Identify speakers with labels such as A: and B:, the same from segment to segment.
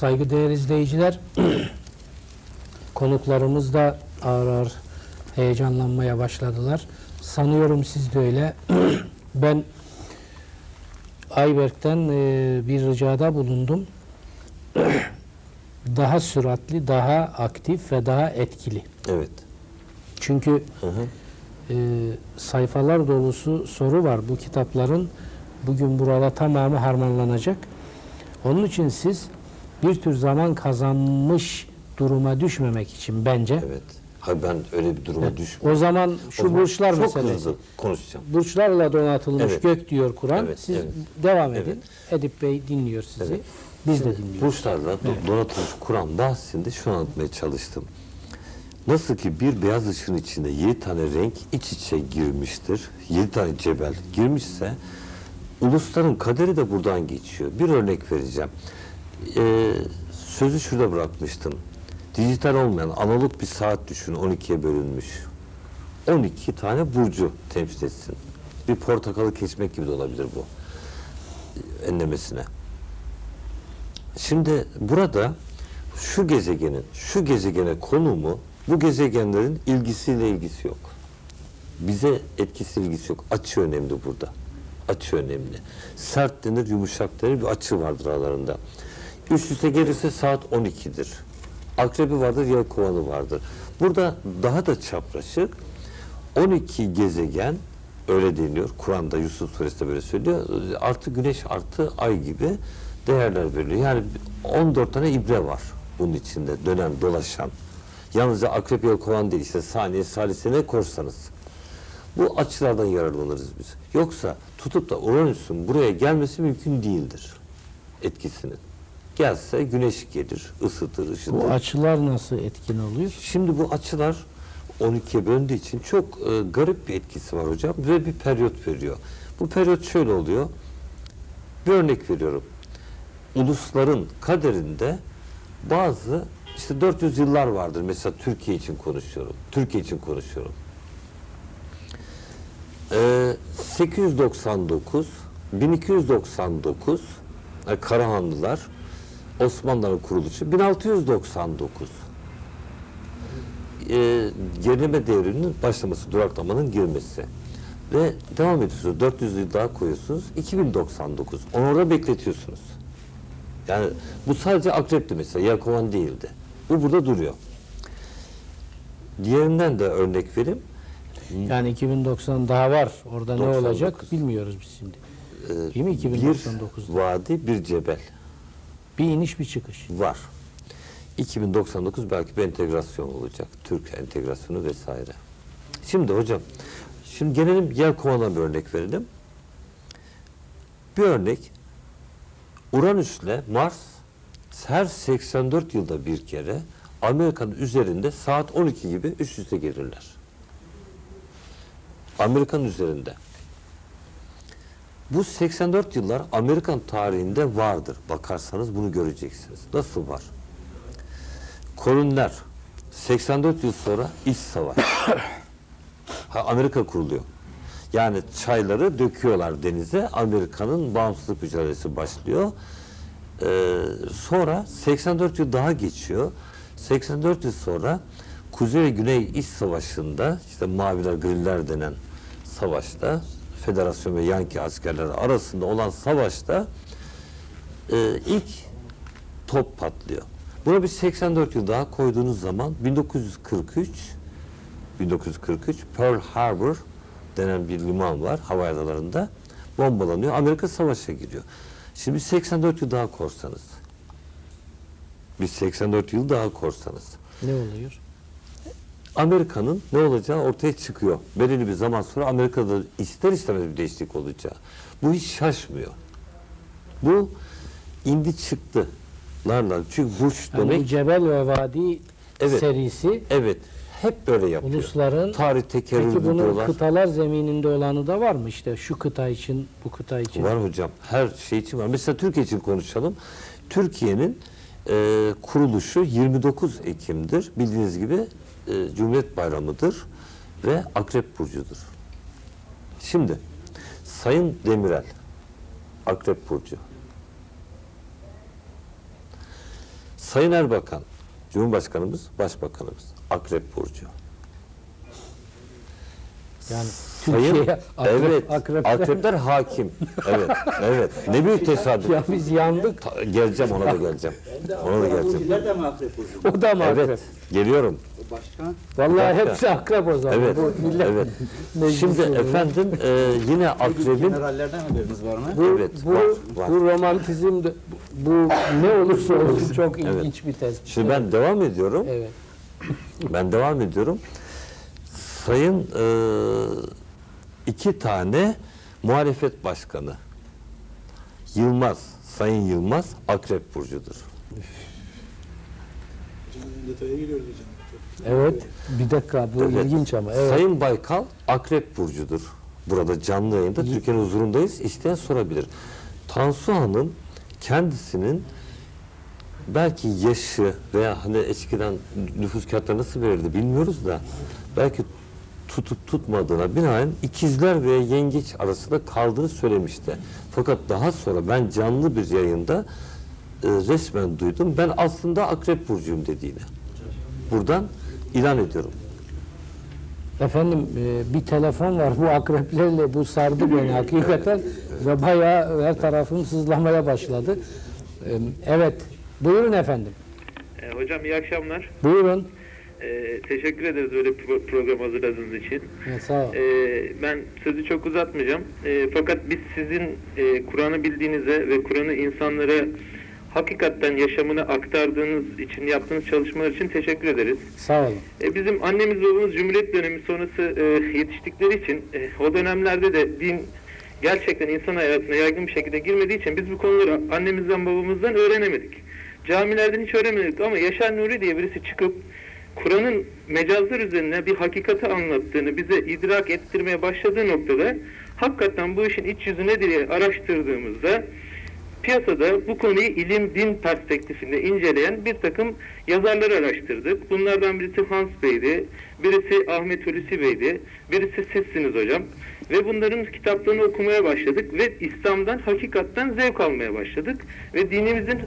A: Saygıdeğer izleyiciler, konuklarımız da ağır ağır heyecanlanmaya başladılar. Sanıyorum siz de öyle. ben Ayberk'ten e, bir ricada bulundum. daha süratli, daha aktif ve daha etkili.
B: Evet.
A: Çünkü
B: Hı hı.
A: e, sayfalar dolusu soru var. Bu kitapların bugün burada tamamı harmanlanacak. Onun için siz bir tür zaman kazanmış duruma düşmemek için bence
B: Evet. Hayır ben öyle bir duruma düşmüyorum.
A: o zaman
B: O
A: şu
B: zaman
A: burçlar
B: çok
A: meselesi.
B: hızlı konuşacağım.
A: Burçlarla donatılmış
B: Evet.
A: gök diyor Kur'an.
B: Evet,
A: Siz
B: evet.
A: devam edin. Edip Bey dinliyor sizi.
B: Evet.
A: Biz de dinliyoruz.
B: Burçlarla do- donatılmış Kur'an bahsinde şunu anlatmaya çalıştım. Nasıl ki bir beyaz ışığın içinde yedi tane renk iç içe girmiştir, yedi tane cebel girmişse ulusların kaderi de buradan geçiyor. Bir örnek vereceğim. Ee, sözü şurada bırakmıştım. Dijital olmayan analog bir saat düşün 12'ye bölünmüş. 12 tane burcu temsil etsin. Bir portakalı kesmek gibi de olabilir bu enlemesine. Şimdi burada şu gezegenin, şu gezegene konumu bu gezegenlerin ilgisiyle ilgisi yok. Bize etkisi ilgisi yok. Açı önemli burada. Açı önemli. Sert denir, yumuşak denir bir açı vardır aralarında. Üst üste gelirse saat 12'dir. Akrebi vardır, yay kovanı vardır. Burada daha da çapraşık 12 gezegen öyle deniyor. Kur'an'da Yusuf Suresi'de böyle söylüyor. Artı güneş artı ay gibi değerler veriliyor. Yani 14 tane ibre var bunun içinde dönen, dolaşan. Yalnızca akrep yay kovan değil işte saniye, salise ne korsanız. Bu açılardan yararlanırız biz. Yoksa tutup da Uranüs'ün buraya gelmesi mümkün değildir etkisinin. Gelse güneş gelir, ısıtır, ışıtır.
A: Bu açılar nasıl etkin oluyor?
B: Şimdi bu açılar 12'ye böldüğü için çok e, garip bir etkisi var hocam ve bir periyot veriyor. Bu periyot şöyle oluyor. Bir örnek veriyorum. Ulusların kaderinde bazı işte 400 yıllar vardır. Mesela Türkiye için konuşuyorum. Türkiye için konuşuyorum. Ee, 899 1299 e, Karahanlılar Osmanlıların kuruluşu 1699 e, gerileme devrinin başlaması, duraklamanın girmesi. Ve devam ediyorsunuz. 400 yıl daha koyuyorsunuz. 2099. Onu orada bekletiyorsunuz. Yani bu sadece akrepti mesela. Yakovan değildi. Bu burada duruyor. Diğerinden de örnek vereyim.
A: Yani 2090 daha var. Orada ne
B: 99.
A: olacak bilmiyoruz biz şimdi.
B: Ee,
A: Değil mi?
B: bir
A: 2099'da.
B: vadi, bir cebel
A: Bir iniş bir çıkış.
B: var. 2099 belki bir entegrasyon olacak. Türk entegrasyonu vesaire. Şimdi hocam, şimdi gelelim yer kovana bir örnek verelim. Bir örnek, Uranüs'le Mars her 84 yılda bir kere Amerika'nın üzerinde saat 12 gibi üst üste gelirler. Amerika'nın üzerinde. Bu 84 yıllar Amerikan tarihinde vardır. Bakarsanız bunu göreceksiniz. Nasıl var? Koloniler 84 yıl sonra iç savaş. ha, Amerika kuruluyor. Yani çayları döküyorlar denize. Amerika'nın bağımsızlık mücadelesi başlıyor. Ee, sonra 84 yıl daha geçiyor. 84 yıl sonra Kuzey Güney İç Savaşı'nda işte Maviler Griller denen savaşta Federasyon ve Yankee askerleri arasında olan savaşta e, ilk top patlıyor. Buna bir 84 yıl daha koyduğunuz zaman 1943 1943 Pearl Harbor denen bir liman var Hawaii adalarında bombalanıyor. Amerika savaşa giriyor. Şimdi 84 yıl daha korsanız. Biz 84 yıl daha korsanız.
A: Ne oluyor?
B: Amerika'nın ne olacağı ortaya çıkıyor. Belirli bir zaman sonra Amerika'da ister istemez bir değişiklik olacağı. Bu hiç şaşmıyor. Bu indi çıktılarla. Çünkü burç
A: Yani bu
B: demek
A: Cebel ve Vadi
B: Evet.
A: serisi
B: evet hep böyle yapıyor.
A: ulusların
B: Tarih tekerrür
A: Peki bunun
B: diyorlar.
A: kıtalar zemininde olanı da var mı? İşte şu kıta için, bu kıta için.
B: Var hocam. Her şey için var. Mesela Türkiye için konuşalım. Türkiye'nin e, kuruluşu 29 Ekim'dir. Bildiğiniz gibi e, Cumhuriyet Bayramı'dır ve Akrep Burcu'dur. Şimdi Sayın Demirel Akrep Burcu. Sayın Erbakan, Cumhurbaşkanımız, Başbakanımız, Akrep Burcu.
A: Yani
B: Sayın,
A: Türkiye'ye akrep,
B: evet,
A: akrepler-
B: akrepler hakim. Evet, evet. Ne büyük tesadüf.
A: Ya biz yandık.
B: Ta- geleceğim ona da geleceğim. Ona da geleceğim.
C: Burcular da mı akrep burcu?
A: O da mı akrep?
B: Evet, geliyorum.
C: Başka?
A: Vallahi
B: dakika.
A: hepsi akrep o zaman.
B: Evet,
A: Bu millet
B: evet.
A: meclisi
B: Şimdi efendim e, yine akrebin
C: Generallerden haberiniz var mı?
A: bu,
B: Evet,
A: bu,
B: var, var.
A: bu romantizm de, bu ne olursa olsun çok ilginç bir tespit.
B: Şimdi ben devam ediyorum.
A: Evet.
B: Ben devam ediyorum. Sayın e, iki tane muhalefet başkanı Yılmaz, Sayın Yılmaz Akrep Burcu'dur.
D: Detaya giriyoruz hocam.
A: Evet. Bir dakika bu
B: Evet.
A: ilginç ama. Evet.
B: Sayın Baykal Akrep Burcu'dur. Burada canlı yayında Türkiye'nin huzurundayız. İsteyen sorabilir. Tansu Hanım kendisinin belki yaşı veya hani eskiden nüfus kağıtları nasıl verirdi bilmiyoruz da belki tutup tutmadığına binaen ikizler ve yengeç arasında kaldığını söylemişti. Fakat daha sonra ben canlı bir yayında e, resmen duydum. Ben aslında Akrep Burcu'yum dediğini. Buradan ilan ediyorum.
A: Efendim e, bir telefon var bu akreplerle bu sardı beni hakikaten ve bayağı her tarafım sızlamaya başladı. E, Evet. Buyurun efendim.
E: E, hocam iyi akşamlar.
A: Buyurun.
E: E, teşekkür ederiz böyle pro- program hazırladığınız için.
A: Evet, sağ ol.
E: E, ben sözü çok uzatmayacağım. E, fakat biz sizin e, Kur'an'ı bildiğinize ve Kur'an'ı insanlara hakikaten yaşamını aktardığınız için yaptığınız çalışmalar için teşekkür ederiz.
A: Sağ olun.
E: E, bizim annemiz babamız Cumhuriyet dönemi sonrası e, yetiştikleri için e, o dönemlerde de din gerçekten insan hayatına yaygın bir şekilde girmediği için biz bu konuları annemizden babamızdan öğrenemedik. Camilerden hiç öğrenemedik ama Yaşar Nuri diye birisi çıkıp Kur'an'ın mecazlar üzerine bir hakikati anlattığını bize idrak ettirmeye başladığı noktada hakikaten bu işin iç yüzü nedir diye araştırdığımızda piyasada bu konuyu ilim din perspektifinde inceleyen bir takım yazarları araştırdık. Bunlardan birisi Hans Bey'di, birisi Ahmet Hulusi Bey'di, birisi sizsiniz hocam. Ve bunların kitaplarını okumaya başladık ve İslam'dan hakikatten zevk almaya başladık. Ve dinimizin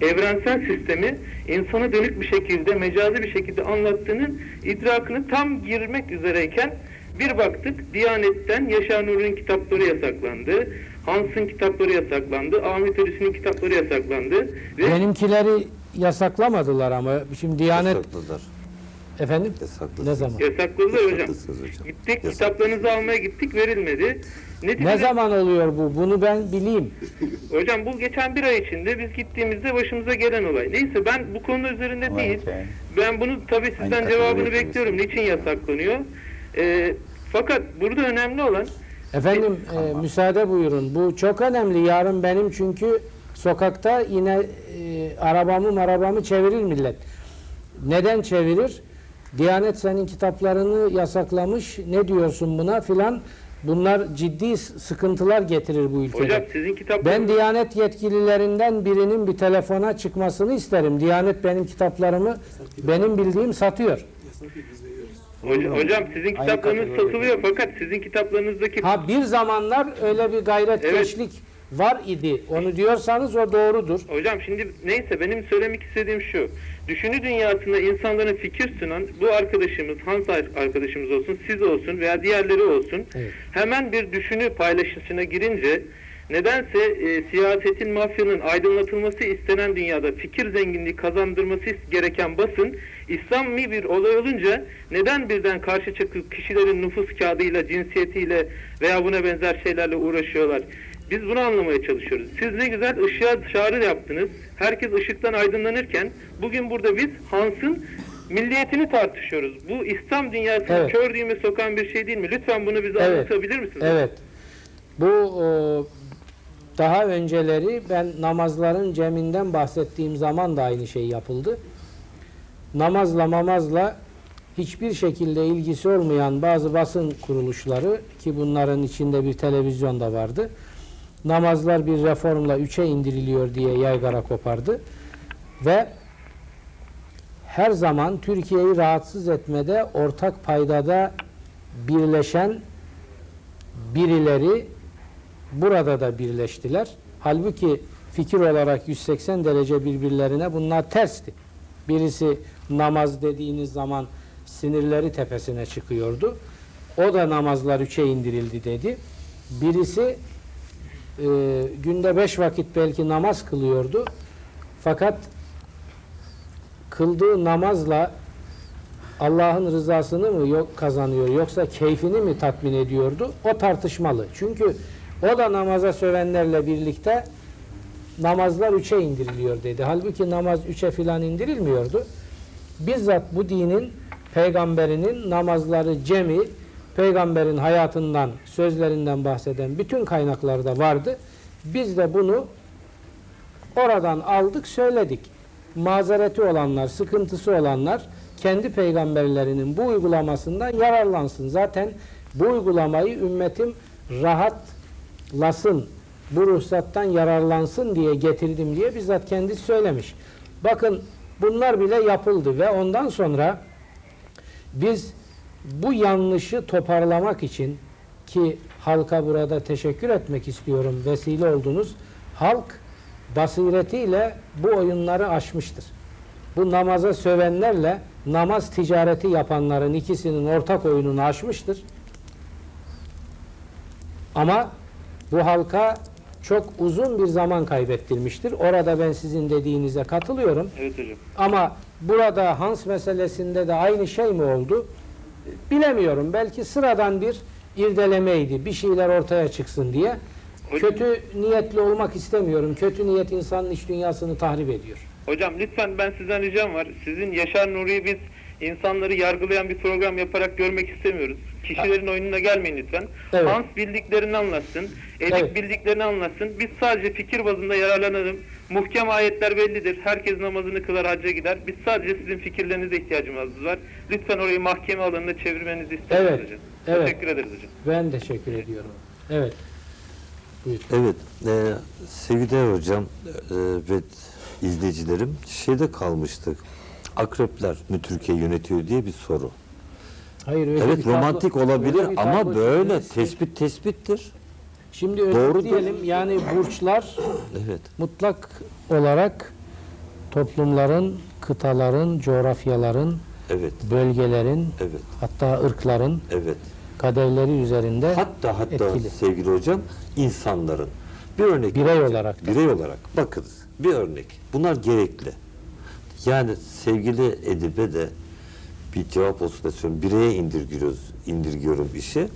E: evrensel sistemi insana dönük bir şekilde, mecazi bir şekilde anlattığının idrakını tam girmek üzereyken bir baktık Diyanet'ten Yaşar Nuri'nin kitapları yasaklandı. Hans'ın kitapları yasaklandı. Ahmet Ölüsü'nün kitapları yasaklandı. Ve
A: Benimkileri yasaklamadılar ama şimdi Diyanet
B: Yasakladılar.
A: efendim
B: Yasakladılar.
A: ne zaman?
E: yasakladılar hocam.
B: Hocam.
E: Gittik
B: Yasak-
E: kitaplarınızı almaya gittik verilmedi. Neticede-
A: Ne zaman oluyor bu? Bunu ben bileyim.
E: Hocam bu geçen bir ay içinde biz gittiğimizde başımıza gelen olay. Neyse ben bu konu üzerinde değil. Ben bunu tabii sizden
C: kategoriye
E: cevabını
C: koyuyorsun.
E: bekliyorum. Niçin yasaklanıyor? Ee, fakat burada önemli olan
A: Efendim e, müsaade buyurun. Bu çok önemli. Yarın benim çünkü sokakta yine e, arabamı marabamı çevirir millet. Neden çevirir? Diyanet senin kitaplarını yasaklamış. Ne diyorsun buna filan. Bunlar ciddi sıkıntılar getirir bu ülkede.
E: hocam sizin
A: Ben
E: kitaplarınız
A: Diyanet yetkililerinden birinin bir telefona çıkmasını isterim. Diyanet benim kitaplarımı benim bildiğim satıyor.
E: Hocam, hocam sizin kitaplarınız satılıyor fakat sizin kitaplarınızdaki
A: Ha bir zamanlar öyle bir gayret
E: Evet.
A: keşlik var idi. Onu diyorsanız o doğrudur.
E: Hocam şimdi neyse benim söylemek istediğim şu. Düşünü dünyasında insanların fikir sunan bu arkadaşımız, Hans arkadaşımız olsun, siz olsun veya diğerleri olsun.
A: Evet.
E: Hemen bir düşünü paylaşısına girince nedense e, siyasetin, mafyanın aydınlatılması istenen dünyada fikir zenginliği kazandırması gereken basın İslami bir olay olunca neden birden karşı çıkıp kişilerin nüfus kağıdıyla, cinsiyetiyle veya buna benzer şeylerle uğraşıyorlar? Biz bunu anlamaya çalışıyoruz. Siz ne güzel ışığa çağrı yaptınız. Herkes ışıktan aydınlanırken bugün burada biz Hans'ın milliyetini tartışıyoruz. Bu İslam dünyasına
A: Evet.
E: kör düğme sokan bir şey değil mi? Lütfen bunu bize
A: Evet.
E: anlatabilir misiniz?
A: Evet. Bu e, daha önceleri ben namazların ceminden bahsettiğim zaman da aynı şey yapıldı. Namazla mamazla hiçbir şekilde ilgisi olmayan bazı basın kuruluşları ki bunların içinde bir televizyon da vardı. Namazlar bir reformla üçe indiriliyor diye yaygara kopardı. Ve her zaman Türkiye'yi rahatsız etmede ortak paydada birleşen birileri burada da birleştiler. Halbuki fikir olarak 180 derece birbirlerine bunlar tersti. Birisi namaz dediğiniz zaman sinirleri tepesine çıkıyordu. O da namazlar üçe indirildi dedi. Birisi e, günde beş vakit belki namaz kılıyordu. Fakat kıldığı namazla Allah'ın rızasını mı yok kazanıyor yoksa keyfini mi tatmin ediyordu? O tartışmalı. Çünkü o da namaza sövenlerle birlikte namazlar üçe indiriliyor dedi. Halbuki namaz üçe filan indirilmiyordu. Bizzat bu dinin peygamberinin namazları cemi, peygamberin hayatından, sözlerinden bahseden bütün kaynaklarda vardı. Biz de bunu oradan aldık, söyledik. Mazereti olanlar, sıkıntısı olanlar kendi peygamberlerinin bu uygulamasından yararlansın. Zaten bu uygulamayı ümmetim rahatlasın, bu ruhsattan yararlansın diye getirdim diye bizzat kendisi söylemiş. Bakın bunlar bile yapıldı ve ondan sonra biz bu yanlışı toparlamak için ki halka burada teşekkür etmek istiyorum vesile oldunuz. Halk basiretiyle bu oyunları aşmıştır. Bu namaza sövenlerle namaz ticareti yapanların ikisinin ortak oyununu aşmıştır. Ama bu halka çok uzun bir zaman kaybettirmiştir. Orada ben sizin dediğinize katılıyorum.
E: Evet hocam.
A: Ama burada Hans meselesinde de aynı şey mi oldu? Bilemiyorum. Belki sıradan bir irdelemeydi. Bir şeyler ortaya çıksın diye.
E: Hocam-
A: Kötü niyetli olmak istemiyorum. Kötü niyet insanın iç dünyasını tahrip ediyor.
E: Hocam lütfen ben sizden ricam var. Sizin Yaşar Nuri'yi biz insanları yargılayan bir program yaparak görmek istemiyoruz. Kişilerin oyununa gelmeyin lütfen.
A: Evet.
E: Hans bildiklerini anlatsın. Edip
A: Evet.
E: bildiklerini anlatsın. Biz sadece fikir bazında yararlanalım. Muhkem ayetler bellidir. Herkes namazını kılar, hacca gider. Biz sadece sizin fikirlerinize ihtiyacımız var. Lütfen orayı mahkeme alanına çevirmenizi istiyoruz
A: Evet,
E: hocam.
A: evet.
E: Teşekkür ederiz hocam.
A: Ben teşekkür ediyorum. Evet. Buyur.
B: Evet, e, sevgili hocam e, ve izleyicilerim şeyde kalmıştık. Akrepler mi Türkiye yönetiyor diye bir soru.
A: Hayır öyle bir
B: evet
A: tablo-
B: romantik olabilir
A: öyle bir
B: ama
A: tablo
B: böyle
A: çizilirse-
B: tespit tespittir.
A: Şimdi
B: Doğrudur.
A: özetleyelim. Yani burçlar
B: Evet.
A: mutlak olarak toplumların, kıtaların, coğrafyaların,
B: Evet.
A: bölgelerin,
B: Evet.
A: hatta ırkların
B: Evet.
A: kaderleri üzerinde
B: Hatta hatta
A: etkili.
B: sevgili hocam insanların bir örnek
A: Birey olarak da.
B: birey olarak bakınız bir örnek. Bunlar gerekli. Yani sevgili Edibe de bir cevap olsun da. Bireye indirgiyoruz, indirgiyorum işi.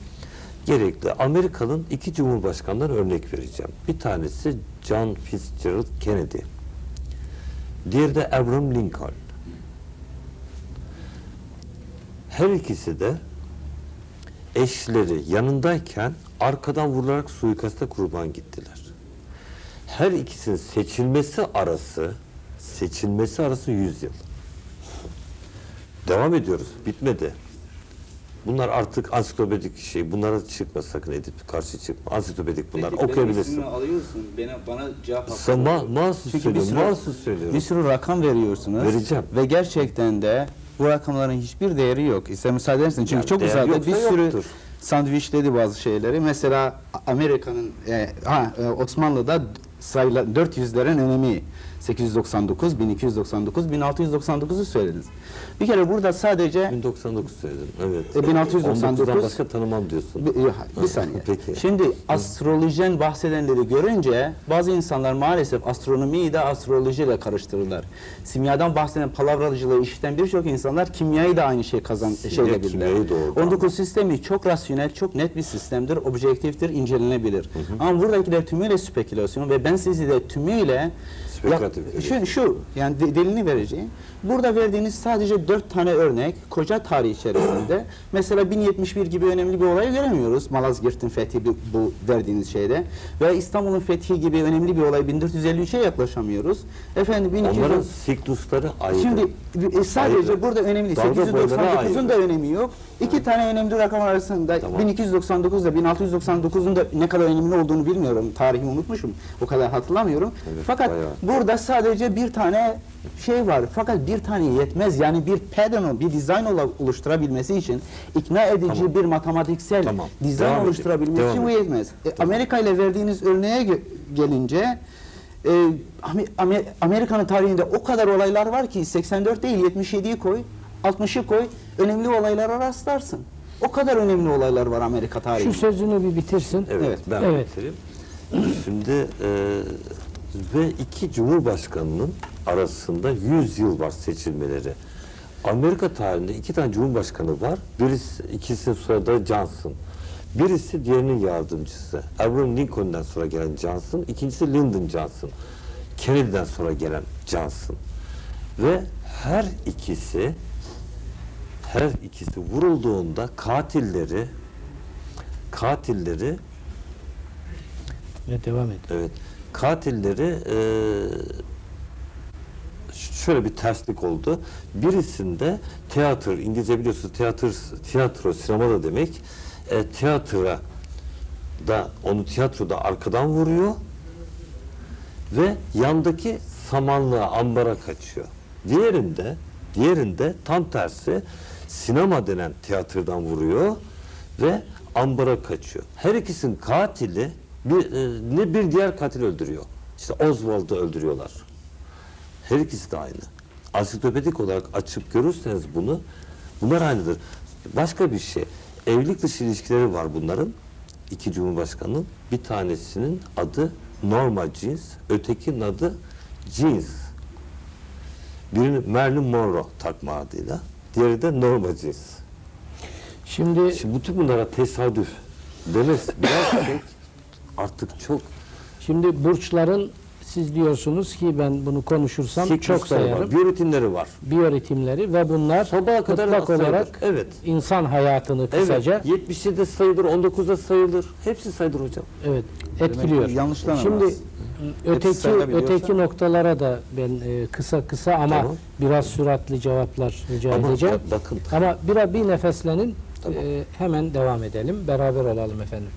B: Gerekli. Amerika'nın iki cumhurbaşkanından örnek vereceğim. Bir tanesi John Fitzgerald Kennedy. Diğeri de Abraham Lincoln. Her ikisi de eşleri yanındayken arkadan vurularak suikasta kurban gittiler. Her ikisinin seçilmesi arası seçilmesi arası 100 yıl. Devam ediyoruz. Bitmedi. Bunlar artık ansiklopedik şey. Bunlara çıkma sakın edip karşı çıkma. Ansiklopedik bunlar.
C: Peki,
B: Okuyabilirsin.
C: ismimi alıyorsun. Bana, bana cevap hakkı
B: Sen ma mahsus
C: Çünkü bir
B: söylüyorum.
C: sürü-
B: Mahsus söylüyorum.
C: Bir sürü rakam veriyorsunuz.
B: Vereceğim.
C: Ve gerçekten de bu rakamların hiçbir değeri yok. İster müsaade edersin. Çünkü
B: Yani
C: çok
B: yoksa
C: Bir sürü
B: yoktur.
C: sandviçledi bazı şeyleri. Mesela Amerika'nın e, ha, e, Osmanlı'da sayılar 400'lerin önemi 899, 1299, 1699'u söylediniz. Bir kere burada sadece
B: 1099 söyledim. Evet.
C: E, 1699
B: 19'dan başka tanımam diyorsun.
C: Bir, bir saniye.
B: Peki.
C: Şimdi astrolojiden bahsedenleri görünce bazı insanlar maalesef astronomiyi de astrolojiyle karıştırırlar. Simyadan bahseden palavracılığı işiten birçok insanlar kimyayı da aynı şey kazan
B: Simya
C: şeyle bilirler.
B: kimyayı doğurdu
C: 19 sistemi çok rasyonel, çok net bir sistemdir, objektiftir, incelenebilir. Ama buradakiler tümüyle spekülasyon ve ben sizi de tümüyle
B: Spekülatif
C: Ya, şu, şu yani de- delilini vereceğim. Burada verdiğiniz sadece dört tane örnek koca tarih içerisinde. Mesela 1071 gibi önemli bir olayı göremiyoruz. Malazgirt'in fethi bu, bu verdiğiniz şeyde. Ve İstanbul'un fethi gibi önemli bir olay 1453'e yaklaşamıyoruz. Efendim 1200
B: Onların siklusları ayrı.
C: Şimdi e, sadece
B: Ayrı.
C: burada önemli.
B: Dalga boyları
C: 899'un da önemi yok. İki tane önemli rakam arasında
B: Tamam.
C: 1299 ile 1699'un da ne kadar önemli olduğunu bilmiyorum. Tarihi unutmuşum. O kadar hatırlamıyorum.
B: Evet,
C: Fakat
B: bayağı.
C: burada sadece bir tane şey var. Fakat bir tane yetmez. Yani bir pattern'ı, bir dizayn ola- oluşturabilmesi için ikna edici
B: Tamam.
C: bir matematiksel
B: Tamam.
C: dizayn
B: Devam
C: oluşturabilmesi için bu yetmez. E, Amerika ile verdiğiniz örneğe ge- gelince e, Amer- Amer- Amerika'nın tarihinde o kadar olaylar var ki 84 değil 77'yi koy, 60'ı koy, önemli olaylara rastlarsın. O kadar önemli olaylar var Amerika
A: Şu
C: tarihinde.
A: sözünü bir bitirsin.
B: Evet,
C: Evet.
B: ben
A: Evet.
B: bitireyim. Şimdi e, ve iki cumhurbaşkanının arasında 100 yıl var seçilmeleri. Amerika tarihinde iki tane cumhurbaşkanı var. Birisi ikisinin soyadı Johnson. Birisi diğerinin yardımcısı. Abraham Lincoln'dan sonra gelen Johnson, ikincisi Lyndon Johnson. Kennedy'den sonra gelen Johnson. Ve her ikisi her ikisi vurulduğunda katilleri katilleri
A: Evet, devam et.
B: Evet. Katilleri eee, şöyle bir terslik oldu. Birisinde tiyatro, İngilizce biliyorsunuz tiyatro, tiyatro sinema da demek. E, tiyatroya da onu tiyatroda arkadan vuruyor ve yandaki samanlığa, ambara kaçıyor. Diğerinde, diğerinde tam tersi sinema denen tiyatrodan vuruyor ve ambara kaçıyor. Her ikisinin katili bir, e, ne bir diğer katil öldürüyor. İşte Oswald'ı öldürüyorlar. Her ikisi de aynı. Ansiklopedik olarak açıp görürseniz bunu, bunlar aynıdır. Başka bir şey, evlilik dışı ilişkileri var bunların. İki cumhurbaşkanının. Bir tanesinin adı Norma Jeans, ötekinin adı Jeans. Birini Marilyn Monroe takma adıyla, diğeri de Norma Jeans.
A: Şimdi
B: Şimdi bütün bunlara tesadüf demez. Biraz çok, artık çok
A: şimdi burçların siz diyorsunuz ki ben bunu konuşursam çok
B: siklusları var,
A: sayarım.
B: biyorutinleri var.
A: Biyoritimleri ve bunlar
B: Sabaha kadar
A: mutlak
B: sayılır.
A: olarak
B: Evet.
A: insan hayatını kısaca
B: Evet, 77'de sayılır, 19'da sayılır. Hepsi sayılır hocam.
A: evet etkiliyor.
C: ki yanlışlanamaz.
A: Şimdi öteki
C: sayılabiliyorsa-
A: öteki noktalara da ben e, kısa kısa ama
B: Tamam.
A: biraz süratli cevaplar rica
B: Ama
A: edeceğim.
B: bak- bakın.
A: Ama bir bir nefeslenin
B: Tamam.
A: e, hemen devam edelim. Beraber olalım efendim.